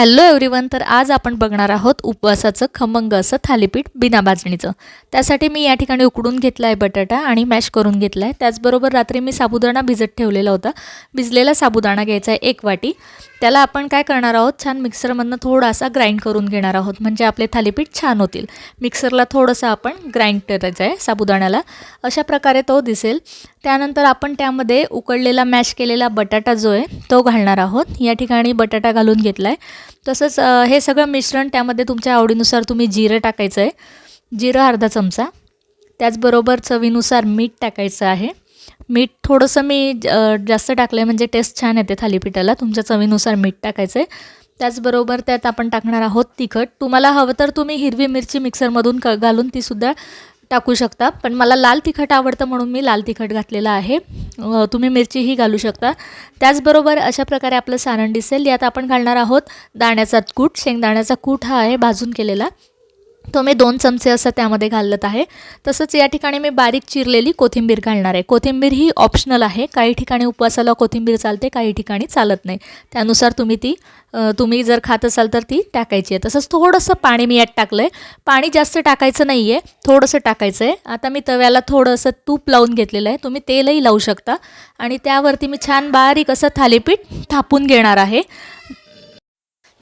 Hello everyone तर आज आपण बघणार आहोत उपवासाचं खमंग असं थालीपीठ बिना भाजणीचं त्यासाठी मी या ठिकाणी उकडून घेतला आहे बटाटा आणि मॅश करून घेतला आहे त्याचबरोबर रात्री मी साबुदाणा भिजत ठेवलेला होता. भिजलेला साबुदाणा घ्यायचा आहे एक वाटी. त्याला आपण काय करणार आहोत छान मिक्सरमधनं थोडासा ग्राइंड करून घेणार आहोत. म्हणजे आपले थालीपीठ छान होतील. मिक्सरला थोडंसं आपण ग्राइंड करायचं आहे साबुदाण्याला. अशा प्रकारे तो दिसेल. त्यानंतर आपण त्यामध्ये उकडलेला मॅश केलेला बटाटा जो आहे तो घालणार आहोत. या ठिकाणी बटाटा घालून घेतला आहे तसंच हे सगळं मिश्रण त्यामध्ये तुमच्या आवडीनुसार तुम्ही जिरं टाकायचं आहे. जिरं अर्धा चमचा. त्याचबरोबर चवीनुसार मीठ टाकायचं आहे. मीठ थोडंसं मी जास्त टाकलं आहे म्हणजे टेस्ट छान येते थालीपीठाला. तुमच्या चवीनुसार मीठ टाकायचं आहे त्याचबरोबर त्यात आपण टाकणार आहोत तिखट. तुम्हाला हवं तर तुम्ही हिरवी मिरची मिक्सरमधून क घालून तीसुद्धा टाकू शकता. पण मला लाल तिखट आवडतं म्हणून मी लाल तिखट घातलेलं आहे. तुम्ही मिरचीही घालू शकता. त्याचबरोबर अशा प्रकारे आपलं सारण दिसेल. यात आपण घालणार आहोत दाण्याचा कूट. शेंगदाण्याचा कूट हा आहे भाजून केलेला. तो मी दोन चमचे असं त्यामध्ये घालत आहे. तसंच या ठिकाणी मी बारीक चिरलेली कोथिंबीर घालणार आहे. कोथिंबीर ही ऑप्शनल आहे. काही ठिकाणी उपवासाला कोथिंबीर चालते काही ठिकाणी चालत नाही. त्यानुसार तुम्ही ती तुम्ही जर खात असाल तर ती टाकायची आहे. तसंच थोडंसं पाणी मी यात टाकलं आहे पाणी जास्त टाकायचं नाही आहे थोडंसं टाकायचं आहे आता मी तव्याला थोडंसं तूप लावून घेतलेलं आहे. तुम्ही तेलही लावू शकता. आणि त्यावरती मी छान बारीक असं थालीपीठ थापून घेणार आहे.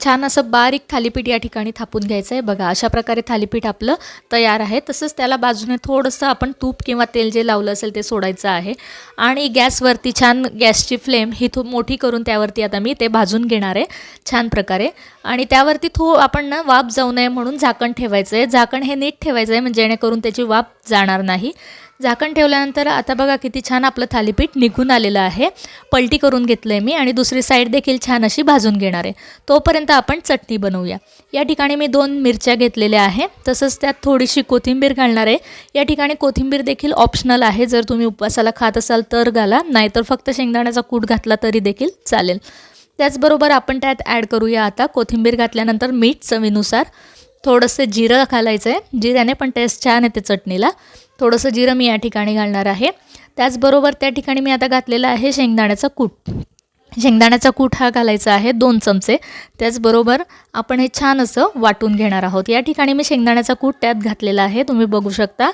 छान असं बारीक थालीपीठ या ठिकाणी थापून घ्यायचं आहे. बघा अशा प्रकारे थालीपीठ आपलं तयार आहे. तसंच त्याला बाजूने थोडंसं आपण तूप किंवा तेल जे लावलं असेल ते सोडायचं आहे. आणि गॅसवरती छान गॅसची फ्लेम ही थो मोठी करून त्यावरती आता मी ते भाजून घेणार आहे. छान प्रकारे. आणि त्यावरती थो आपण ना वाफ जाऊ नये म्हणून झाकण ठेवायचं आहे. झाकण हे नीट ठेवायचं आहे म्हणजे जेणेकरून त्याची वाफ जाणार नाही. झाकण ठेवल्यानंतर आता बघा किती छान आपलं थालीपीठ निघून आलेलं आहे. पलटी करून घेतलं आहे मी आणि दुसरी साईड देखील छान अशी भाजून घेणार आहे. तोपर्यंत आपण चटणी बनवूया. या ठिकाणी मी दोन मिरच्या घेतलेल्या आहे. तसंच त्यात थोडीशी कोथिंबीर घालणार आहे. या ठिकाणी कोथिंबीर देखील ऑप्शनल आहे. जर तुम्ही उपवासाला खात असाल तर घाला. नाहीतर फक्त शेंगदाण्याचा कूट घातला तरी देखील चालेल. त्याचबरोबर आपण त्यात ॲड करूया आता कोथिंबीर घातल्यानंतर मीठ चवीनुसार. थोडंसं जिरं घालायचं आहे जिऱ्याने पण टेस्ट छान येते चटणीला. थोडंसं जिरं मी या ठिकाणी घालणार आहे. त्याचबरोबर त्या ठिकाणी मी आता घातलेलं आहे शेंगदाण्याचा कूट. शेंगदाण्याचा कूट हा घालायचा आहे? दोन चमचे. त्याचबरोबर आपण हे छान असं वाटून घेणार आहोत. या ठिकाणी मी शेंगदाण्याचा कूट त्यात घातलेला आहे. तुम्ही बघू शकता.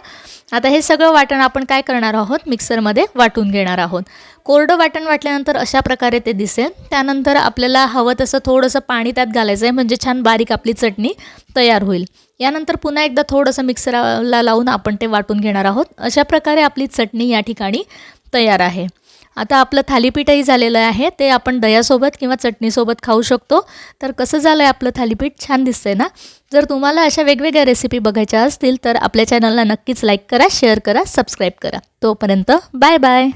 आता हे सगळं वाटण आपण काय करणार आहोत? मिक्सरमध्ये वाटून घेणार आहोत. कोरडं वाटण वाटल्यानंतर अशा प्रकारे ते दिसेल. त्यानंतर आपल्याला हवं तसं थोडंसं पाणी त्यात घालायचं आहे म्हणजे छान बारीक आपली चटणी तयार होईल. यानंतर पुन्हा एकदा थोडंसं मिक्सरला लावून आपण ते वाटून घेणार आहोत. अशा प्रकारे आपली चटणी या ठिकाणी तयार आहे. आता आपलं थालीपीठही झालेलं आहे. ते आपण दह्यासोबत किंवा चटणीसोबत खाऊ शकतो. तर कसं झालं आहे आपलं थालीपीठ? छान दिसतंय ना? जर तुम्हाला अशा वेगवेगळ्या रेसिपी बघायच्या असतील तर आपल्या चॅनलला नक्कीच लाईक करा शेअर करा सबस्क्राईब करा. तोपर्यंत बाय बाय